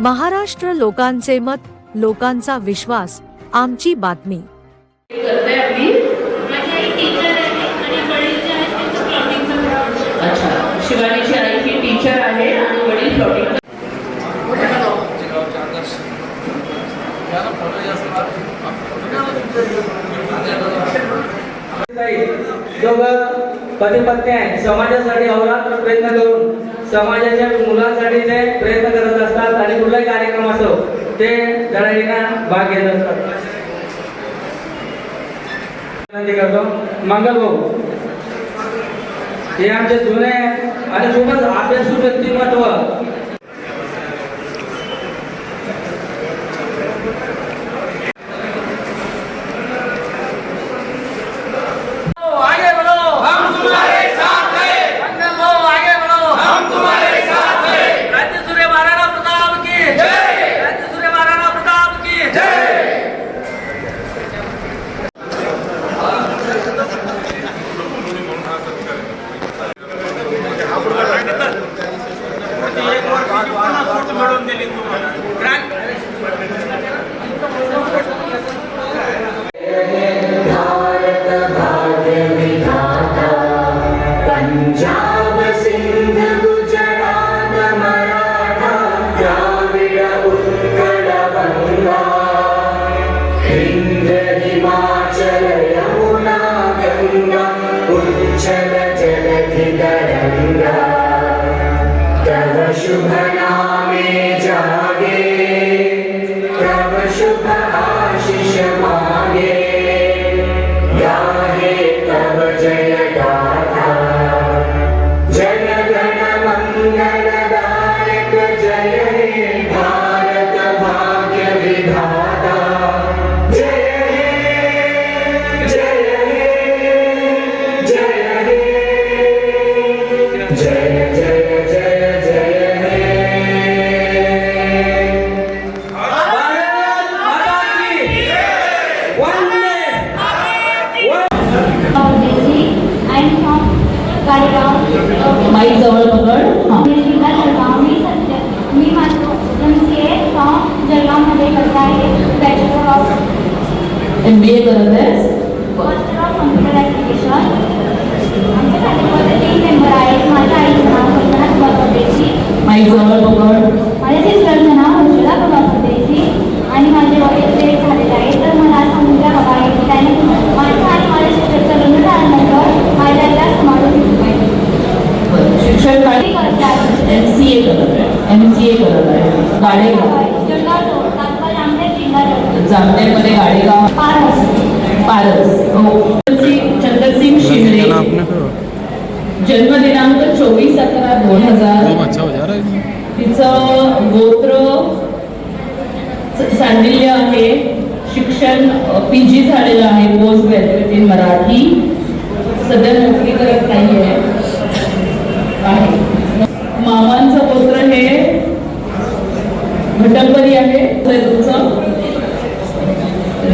महाराष्ट्र लोकांचे मत लोकांचा विश्वास आमची बातमी. करते आपली माझी आई टीचर आहे आणि वडील जे आहेत त्यांचं प्लॉटिंगचं अच्छा शिवानीची आई ही टीचर आहे आणि वडील प्लॉटिंग दोघं पती पत्नी आहेत. समाजासाठी अहोरात्र प्रयत्न करून समाजाच्या मुलांसाठी ते प्रयत्न करत असतात आणि कुठलाही कार्यक्रम असो ते लढाईना भाग घेत असतात. विनंती करतो. मंगल भाऊ हे आमचे जुने आणि खूपच अभ्यासू व्यक्तिमत्व Amen. observers. First law computerization. My God, oh God. जन्मदिनांक चोवीस अकरा दोन हजार तिचं गोत्र सांडिल्य आहे. शिक्षण पी जी झालेलं आहे. Post graduate in Marathi. सध्या नोकरी करत नाही आहे. मामांचं गोत्र हे भटकबरी आहे. तुमचं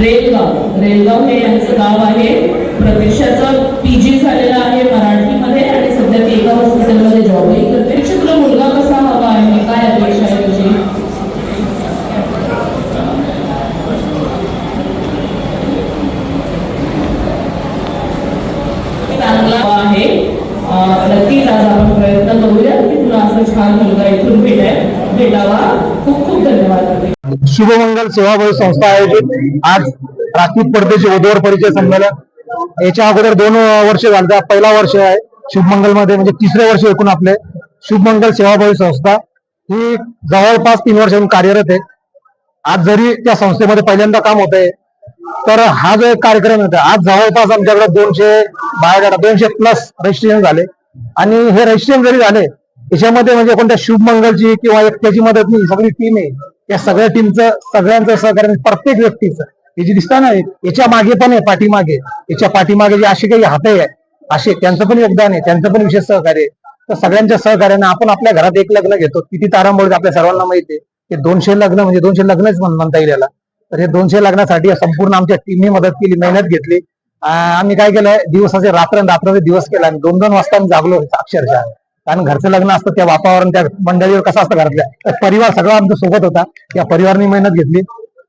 रेलगाव. रेलगाव हे यांचं गाव आहे. प्रतीक्षाचं पी जी झालेलं आहे मराठीमध्ये आणि सध्या ती एका हॉस्पिटलमध्ये जॉबही करते पेक्षा तुला मुलगा कसा हवा आहे काय अपेक्षा आहे तुझी चांगला आहे अं, नक्कीच आज आपण प्रयत्न करूया की तुला असं छान मुलगा इथून भेटाय भेटावा खूप खूप धन्यवाद शुभमंगल सेवाभावी संस्था आयोजित आज राखी परदेशी वधूवर परिचय संमेलन. याच्या अगोदर दोन वर्ष झाले पहिला वर्ष आहे शुभमंगलमध्ये म्हणजे तिसरे वर्ष एकूण आपले शुभमंगल सेवाभावी संस्था. ही जवळपास तीन वर्षांपासून कार्यरत आहे. आज जरी त्या संस्थेमध्ये पहिल्यांदा काम होत आहे तर हा जो एक कार्यक्रम होता आज जवळपास आमच्याकडे दोनशे बायोडाटा दोनशे प्लस रजिस्ट्रेशन झाले. आणि हे रजिस्ट्रेशन जरी झाले याच्यामध्ये म्हणजे कोणत्या शुभमंगलची किंवा एकट्याची मदत नाही सगळी टीम आहे. या सगळ्या टीमचं सगळ्यांचं सहकार्य म्हणजे प्रत्येक व्यक्तीचं. हे जे दिसतं ना याच्या मागे पण आहे पाठीमागे. याच्या पाठीमागे जे असे काही हात आहे असे त्यांचं पण योगदान आहे त्यांचं पण विशेष सहकार्य आहे. तर सगळ्यांच्या सहकार्याने आपण आपल्या घरात एक लग्न घेतो. किती तारांबळ आपल्या सर्वांना माहिती आहे. की दोनशे लग्न म्हणजे दोनशे लग्नच म्हण- म्हणता येईल याला. तर हे दोनशे लग्नासाठी संपूर्ण आमच्या टीमने मदत केली मेहनत घेतली. आम्ही काय केलंय? दिवसाचे रात्र रात्र दिवस केला आणि दोन दोन वाजता आम्ही जागलो अक्षरशः. कारण घरचं लग्न असतं त्या वातावरण त्या मंडळीवर कसं असतं घरातल्या. परिवार सगळा आमच्यासोबत होता. त्या परिवाराने मेहनत घेतली.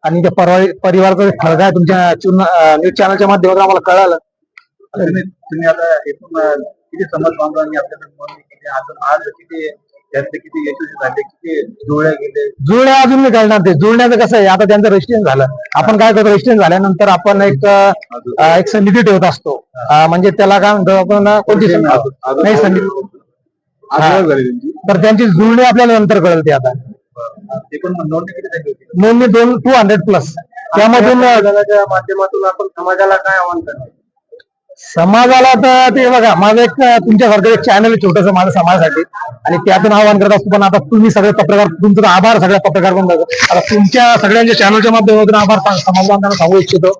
आणि त्या परिवार परिवाराचा ठळगा आहे तुमच्या न्यूज चॅनलच्या माध्यमातून आम्हाला कळालं. तुम्ही आता एकूण किती समाज अजून आज किती झाले किती जुळले गेले? जुळण्या अजून नाही. कळणार ते जुळण्याचं कसं आहे आता त्यांचं रजिस्ट्रेशन झालं. आपण काय करतो रजिस्ट्रेशन झाल्यानंतर आपण एक एक समिती ठेवत असतो. म्हणजे त्याला काय म्हणतो आपण कोणती नाही समिती झाली त्यांची. तर त्यांची जुळणी आपल्याला नंतर कळेल ते आता. नोंदणी किती झाली होती? नोंदणी दोन टू हंड्रेड प्लस त्यामधून माध्यमातून आपण समाजाला काय आव्हान करतो समाजाला तर ते बघा माझं एक तुमच्यासारखं एक चॅनल आहे छोटस माझ्या समाजासाठी. आणि त्यातून आवाहन करत असतो पण आता तुम्ही सगळे पत्रकार तुमचं आभार सगळ्या पत्रकार पण आता तुमच्या सगळ्यांच्या चॅनलच्या माध्यमातून आभार समाज बांधवांना सांगू इच्छितो.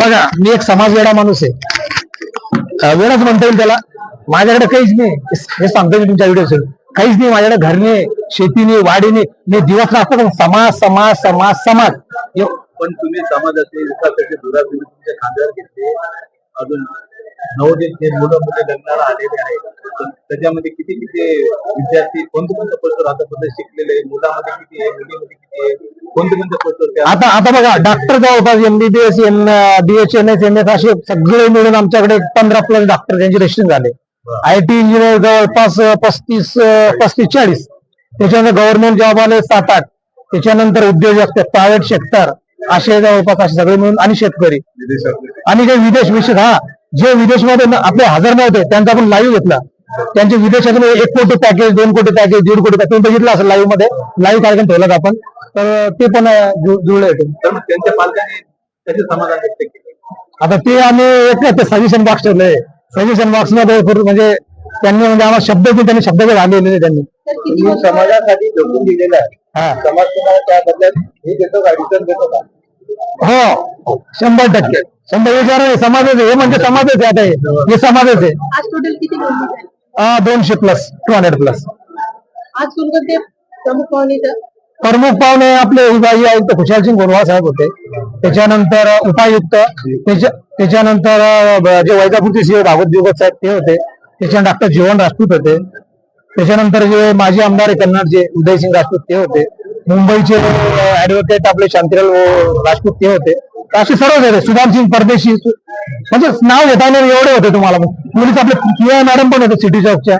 बघा मी एक समाज वेडा माणूस आहे. वेळाच म्हणता येईल त्याला. माझ्याकडे काहीच नाही. हे सांगतो मी तुमच्या व्हिडिओ काहीच नाही माझ्याकडे घर नाही शेती नाही वाडी नाही. मी दिवस पण समाज समाज समाज समाज. पण तुम्ही समाजाचे विकासाचे धुरा तुम्ही तुमच्या खांद्यावर घेतले. अजून नवोदित मुलं मुले लग्नाला आलेले आहेत. पण त्याच्यामध्ये किती किती विद्यार्थी कोणते कोणते पोस्टर आतापर्यंत शिकलेले आहे? मुलामध्ये किती आहे मुलीमध्ये किती आहे? आता आता बघा डॉक्टर जवळपास MBBS M BH N S M S असे सगळे मिळून आमच्याकडे पंधरा प्लस डॉक्टर त्यांचे रजिस्ट्रेशन झाले. आय टी इंजिनियर जवळपास पस्तीस पस्तीस चाळीस. त्याच्यानंतर गव्हर्नमेंट जॉब आले सात आठ. त्याच्यानंतर उद्योजक प्रायव्हेट सेक्टर असे जवळपास असे सगळे मिळून आणि शेतकरी. आणि जे विदेश विषय हा जे विदेशमध्ये आपले हजर नव्हते त्यांचा आपण लाईव्ह घेतला. त्यांचे विदेशातून एक कोटी पॅकेज दोन कोटी पॅकेज दीड कोटी पॅकेज तुम्ही बघितलं असेल लाईव्हमध्ये? लाईव्ह कार्यक्रम ठेवलात आपण. तर ते पण जुळले होते. तर मग त्यांच्या पालकांनी त्याचे समाधान व्यक्त केले. आता ते आम्ही एक ते सजेशन बॉक्स ठेवलंय. मध्ये पूर्ण म्हणजे त्यांनी म्हणजे आम्हाला शब्द त्यांनी शब्द घाललेले त्यांनी. समाजासाठी झोपून दिलेला आहे. हा. समाज तुम्हाला त्या बदल्यात हे देतो का? रिटर्न देतो का? हो शंभर टक्के. शंभर विचार आहे समाजच हे म्हणजे समाजच आहे आता हे. समाजच आहे. दोनशे प्लस टू हंड्रेड प्लस प्रमुख पाहुणे आपले विभागीय आयुक्त खुशालसिंग गोरवाल साहेब होते. त्याच्यानंतर उपायुक्त त्याच्या त्याच्यानंतर जे वैजापूरचे सीए भागवत दिवगत साहेब ते होते. त्याच्यानंतर डॉक्टर जीवन राजपूत होते. त्याच्यानंतर जे माजी आमदार आहे कन्नडचे उदयसिंग राजपूत ते होते. मुंबईचे ऍडव्होकेट आपले शांतीलाल राजपूत ते होते. असे सर्वच होते. सुदाम सिंग परदेशी म्हणजे नाव घेता एवढे होते तुम्हाला. पोलीस आपले किया मॅडम पण होते सिटी चौकच्या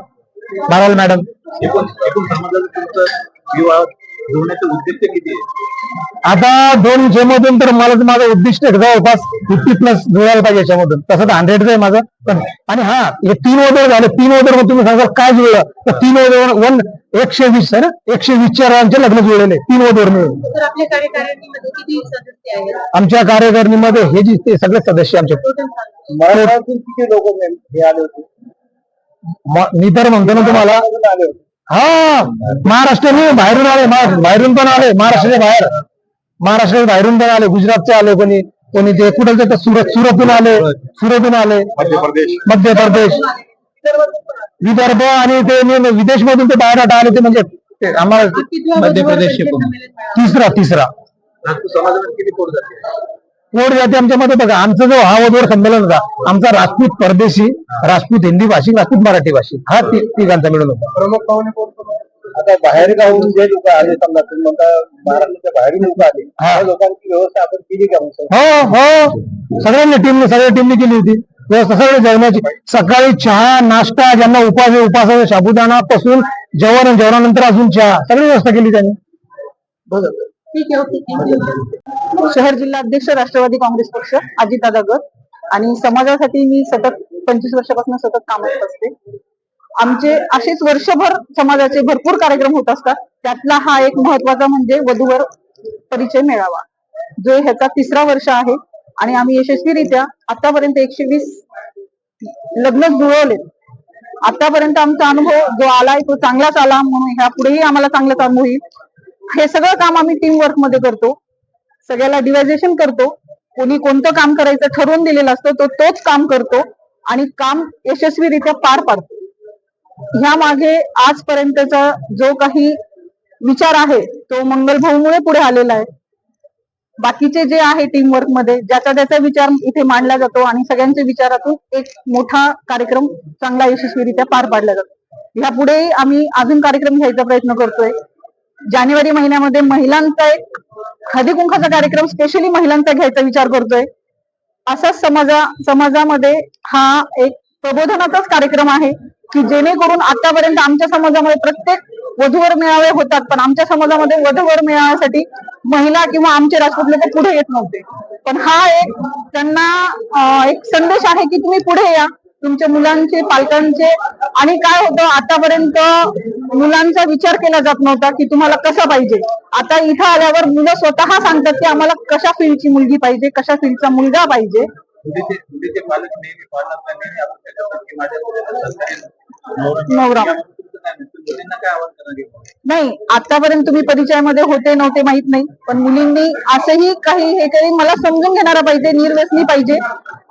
बाराल मॅडम. उद्दिष्ट किती आहे? आता दोनशे मधून तर मला माझं उद्दिष्ट आहे जवळपास फिफ्टी प्लस जुळायला पाहिजे याच्यामधून. तसं तर हंड्रेडच आहे माझं. पण आणि हा हे तीन ओव्हर झाले. तीन ओव्हरमध्ये तुम्ही सांगाल काय जुळलं? तर तीन ओव्हर वन एकशे वीस आहे ना? एकशे वीस चारांचे लग्न जुळलेले. तीन ओव्हर मिळून. तर आपल्या कार्यकारिणीमध्ये किती सदस्य आहेत? आमच्या कार्यकारिणीमध्ये हे जे ते सगळे सदस्य आमचे. टोटल सांगा. महाराष्ट्रातून किती लोक हे आले होते? म- मी तर म्हणतो ना तुम्हाला आले होते हा महाराष्ट्राने बाहेरून आले बाहेरून पण आले महाराष्ट्राच्या बाहेर. महाराष्ट्राच्या बाहेरून पण आले गुजरातचे आले कोणी कोणी ते कुठं सुरत सुरतून आले सुरतून आले. मध्य प्रदेश. मध्य प्रदेश. विदर्भ आणि ते विदेश मधून ते बाहेर आले ते म्हणजे आम्हाला मध्य प्रदेश? तिसरा तिसरा. जाते कोड जाते आमच्या मध्ये बघा आमचा जो हा वधूवर संमेलन होता आमचा राजपूत परदेशी राजपूत हिंदी भाषिक राजपूत मराठी भाषिक हा तिघांचा मिळून होता. प्रमुख पाहुणे? आता बाहेर गावून जे लोक आले समजा तुम्ही म्हणता महाराष्ट्राच्या बाहेर लोक आले. त्या लोकांची व्यवस्था आपण केली का हो हो. सगळ्यांनी टीमने सगळ्या टीमने केली होती. व्यवस्था सगळे जेवणाची सकाळी चहा नाश्ता ज्यांना उपास उपास साबुदाणा पासून जेवण जेवणानंतर अजून चहा सगळी व्यवस्था केली त्यांनी. ठीक आहे ओके थँक्यू शहर जिल्हा अध्यक्ष राष्ट्रवादी काँग्रेस पक्ष अजितदादा गट. आणि समाजासाठी मी सतत पंचवीस वर्षापासून सतत काम करत असते. आमचे असेच वर्षभर समाजाचे भरपूर कार्यक्रम होत असतात. त्यातला हा एक महत्त्वाचा म्हणजे वधूवर परिचय मेळावा. जो ह्याचा तिसरा वर्ष आहे. आणि आम्ही यशस्वीरित्या आतापर्यंत एकशे वीस लग्न जुळवले आतापर्यंत आमचा अनुभव जो आलाय तो चांगलाच आला. म्हणून ह्या पुढेही आम्हाला चांगलाच अनुभव येईल हे सगळं काम आम्ही टीम वर्कमध्ये करतो. सगळ्याला डिवायझेशन करतो. कोणी कोणतं काम करायचं ठरवून दिलेलं असतं तो तोच काम करतो आणि काम यशस्वीरित्या पार पाडतो. ह्या मागे आजपर्यंतचा जो काही विचार आहे तो मंगलभाऊमुळे पुढे आलेला आहे. बाकीचे जे आहे टीम वर्कमध्ये ज्याचा त्याचा विचार इथे मांडला जातो आणि सगळ्यांच्या विचारातून एक मोठा कार्यक्रम चांगला यशस्वीरित्या पार पाडला जातो. ह्यापुढे आम्ही अजून कार्यक्रम घ्यायचा प्रयत्न करतोय. जानेवारी महिन्यामध्ये महिलांचा एक हळदी कुंकाचा कार्यक्रम स्पेशली महिलांचा घ्यायचा विचार करतोय. असाच समाजा समाजामध्ये हा एक प्रबोधनाचाच कार्यक्रम आहे की जेणेकरून आतापर्यंत आमच्या समाजामध्ये प्रत्येक वधूवर मेळावे होतात पण आमच्या समाजामध्ये वधूवर मेळाव्यासाठी महिला किंवा आमचे राजपूत लोक पुढे येत नव्हते. पण हा एक त्यांना एक संदेश आहे की तुम्ही पुढे या. तुमच्या मुलांचे पालकांचे. आणि काय होतं आतापर्यंत मुलांचा विचार केला जात नव्हता की तुम्हाला कसं पाहिजे. आता इथं आल्यावर मुलं स्वतः सांगतात की आम्हाला कशा फील्डची मुलगी पाहिजे कशा फील्डचा मुलगा पाहिजे. नवरा. नाही आतापर्यंत तुम्ही परिचयामध्ये होते नव्हते माहीत नाही. पण मुलींनी असंही काही हे काही मला समजून घेणारा पाहिजे निर्व्यसनी पाहिजे.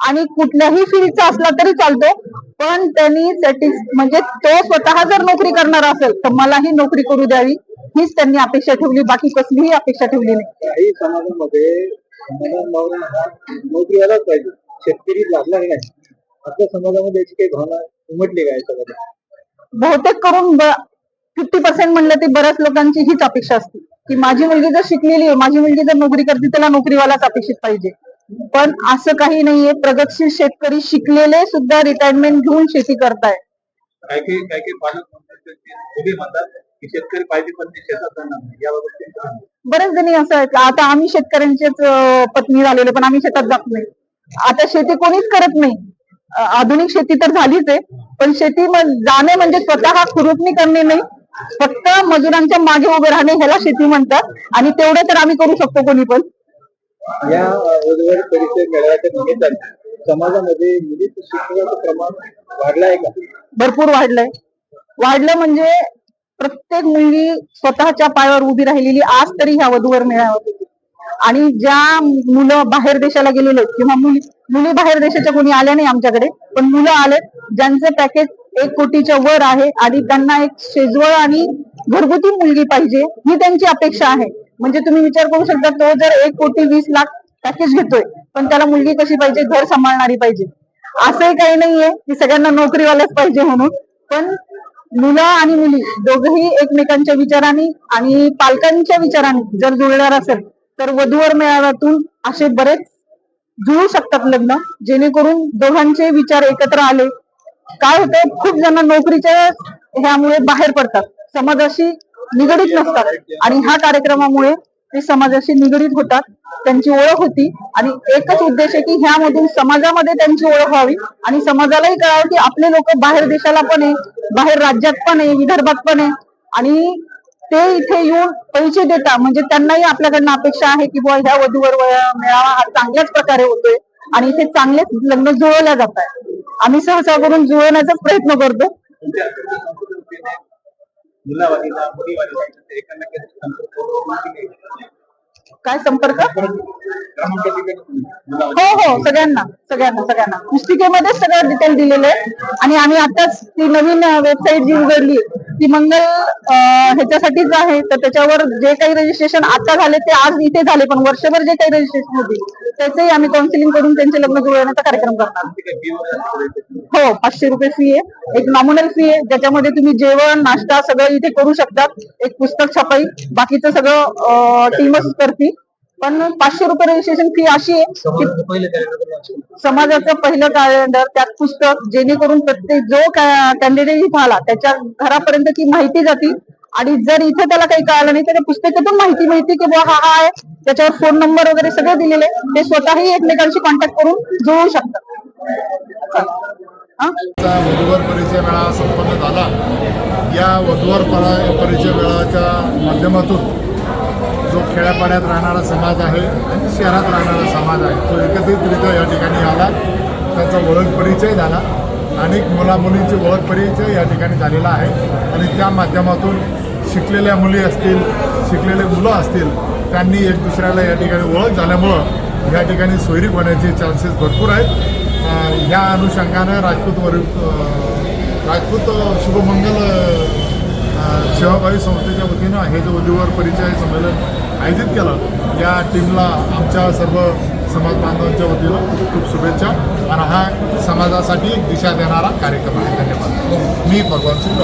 आणि कुठल्याही फील्डचा असला तरी चालतो. पण त्यांनी सॅटिस म्हणजे तो स्वतः जर नोकरी करणार असेल तर मलाही नोकरी करू द्यावी. हीच त्यांनी अपेक्षा ठेवली बाकी कसलीही अपेक्षा ठेवली नाही. काही समाजामध्ये नोकरीवालाच पाहिजे. शेतकरी लागला नाही? आपल्या समाजामध्ये याची काही भावना उमटली काय सगळं बहुतेक करून फिफ्टी पर्सेंट म्हणलं ते बऱ्याच लोकांची हीच अपेक्षा असते. की माझी मुलगी जर शिकलेली आहे माझी मुलगी जर नोकरी करते त्याला नोकरीवालाच अपेक्षित पाहिजे. पण असं काही नाहीये प्रगतशील शेतकरी शिकलेले सुद्धा रिटायरमेंट घेऊन शेती करताय. काही काही काही काही पालक म्हणतात की मुली म्हणतात की शेतकरी पाहिजे पण ते शेतात जाणार नाही. याबाबत त्यांचं काय मत? बरेच जणी असं आहे आता आम्ही शेतकऱ्यांचेच पत्नी झालेले पण आम्ही शेतात जात नाही. आता शेती कोणीच करत नाही. आधुनिक शेती तर झालीच आहे पण शेती जाणे म्हणजे स्वतः खुरपणी करणे नाही. फक्त मजुरांच्या मागे उभे राहणे ह्याला शेती म्हणतात आणि तेवढं तर आम्ही करू शकतो कोणी पण. या वधूवर परिचय मेळाव्याच्या निमित्ताने समाजामध्ये मुलीचं शिक्षणाचं प्रमाण वाढलं आहे का? भरपूर वाढलंय. वाढलं म्हणजे प्रत्येक मुलगी स्वतःच्या पायावर उभी राहिलेली आज तरी ह्या वधूवर मिळावत होती. आणि ज्या मुलं बाहेर देशाला गेलेले आहेत किंवा मुली मुली बाहेर देशाच्या कोणी आल्या नाही आमच्याकडे पण मुलं आलेत ज्यांचं पॅकेज एक कोटीच्या वर आहे आणि त्यांना एक शेजवळ आणि घरगुती मुलगी पाहिजे ही त्यांची अपेक्षा आहे. म्हणजे तुम्ही विचार करू शकता तो जर एक कोटी वीस लाख पॅकेज घेतोय पण त्याला मुलगी कशी पाहिजे घर सांभाळणारी पाहिजे. असंही काही नाहीये की सगळ्यांना नोकरीवाल्याच पाहिजे म्हणून पण मुलं आणि मुली दोघही एकमेकांच्या विचाराने आणि पालकांच्या विचाराने जर जुळणार असेल तर वधूवर मेळाव्यातून असे बरेच जुळू शकतात लग्न जेणेकरून दोघांचे विचार एकत्र आले. काय होतंय खूप जण नोकरीच्या ह्यामुळे बाहेर पडतात. समाजाशी निगडीत नसतात. आणि ह्या कार्यक्रमामुळे ते समाजाशी निगडीत होतात त्यांची ओळख होती. आणि एकच उद्देश आहे की ह्यामधून समाजामध्ये त्यांची ओळख व्हावी. आणि समाजालाही कळावं की आपले लोक बाहेर देशाला पण आहे बाहेर राज्यात पण आहे विदर्भात पण आहे. आणि ते इथे येऊन पैसे देता म्हणजे त्यांनाही आपल्याकडनं अपेक्षा आहे की बुवा ह्या वधूवर मेळावा हा चांगल्याच प्रकारे होतोय आणि इथे चांगलेच लग्न जुळवल्या जात आहे आम्ही सहसा करून जुळवण्याचा प्रयत्न करतो. काय संपर्क? हो हो सगळ्यांना सगळ्यांना सगळ्यांना. पुस्तिकेमध्ये सगळं डिटेल दिलेलं आहे. आणि आम्ही आताच ती नवीन वेबसाईट जी उघडली ती मंगल ह्याच्यासाठीच आहे. तर त्याच्यावर जे काही रजिस्ट्रेशन आता झाले ते आज इथे झाले. पण वर्षभर जे काही रजिस्ट्रेशन होती त्याचंही आम्ही काउन्सिलिंग करून त्यांचे लग्न जुळवण्याचा कार्यक्रम करणार. हो पाचशे रुपये फी आहे. एक नॉमिनल फी आहे. ज्याच्यामध्ये तुम्ही जेवण नाश्ता सगळं इथे करू शकतात. एक पुस्तक छपाई. बाकीचं सगळं टीमच करते पण पाचशे रुपये रजिस्ट्रेशन फी अशी आहे की समाजाचं पहिलं कॅलेंडर त्यात पुस्तक जेणेकरून प्रत्येक जो कॅन्डिडेट इथं आला त्याच्या घरापर्यंत ती माहिती जाती. आणि जर इथे त्याला काही कळालं नाही तर पुस्तकातून माहिती मिळते की बुवा हा हा आहे. त्याच्यावर फोन नंबर वगैरे सगळे दिलेले. ते स्वतःही एकमेकांशी कॉन्टॅक्ट करून जुळवू शकतात. हा? वधूवर परिचय मेळावा संपन्न झाला. या वधूवर परा- परिचय मेळाव्याच्या माध्यमातून जो खेड्यापाड्यात राहणारा समाज आहे आणि शहरात राहणारा समाज आहे तो एकत्रितरित्या या ठिकाणी आला. त्याचा ओळख परिचय झाला. अनेक मुलामुलींची ओळख परिचय या ठिकाणी झालेला आहे. आणि त्या माध्यमातून शिकलेल्या मुली असतील शिकलेले मुलं असतील त्यांनी एक दुसऱ्याला या ठिकाणी ओळख झाल्यामुळं या ठिकाणी सोयरीक होण्याचे चान्सेस भरपूर आहेत. या अनुषंगानं राजपूत वर राजपूत शुभमंगल सेवाभावी संस्थेच्या वतीनं हे जो उद्योग परिचय संमेलन आयोजित केलं. या टीमला आमच्या सर्व समाज बांधवांच्या वतीनं खूप खूप शुभेच्छा. आणि हा समाजासाठी दिशा देणारा कार्यक्रम आहे. धन्यवाद. मी भगवान सिंग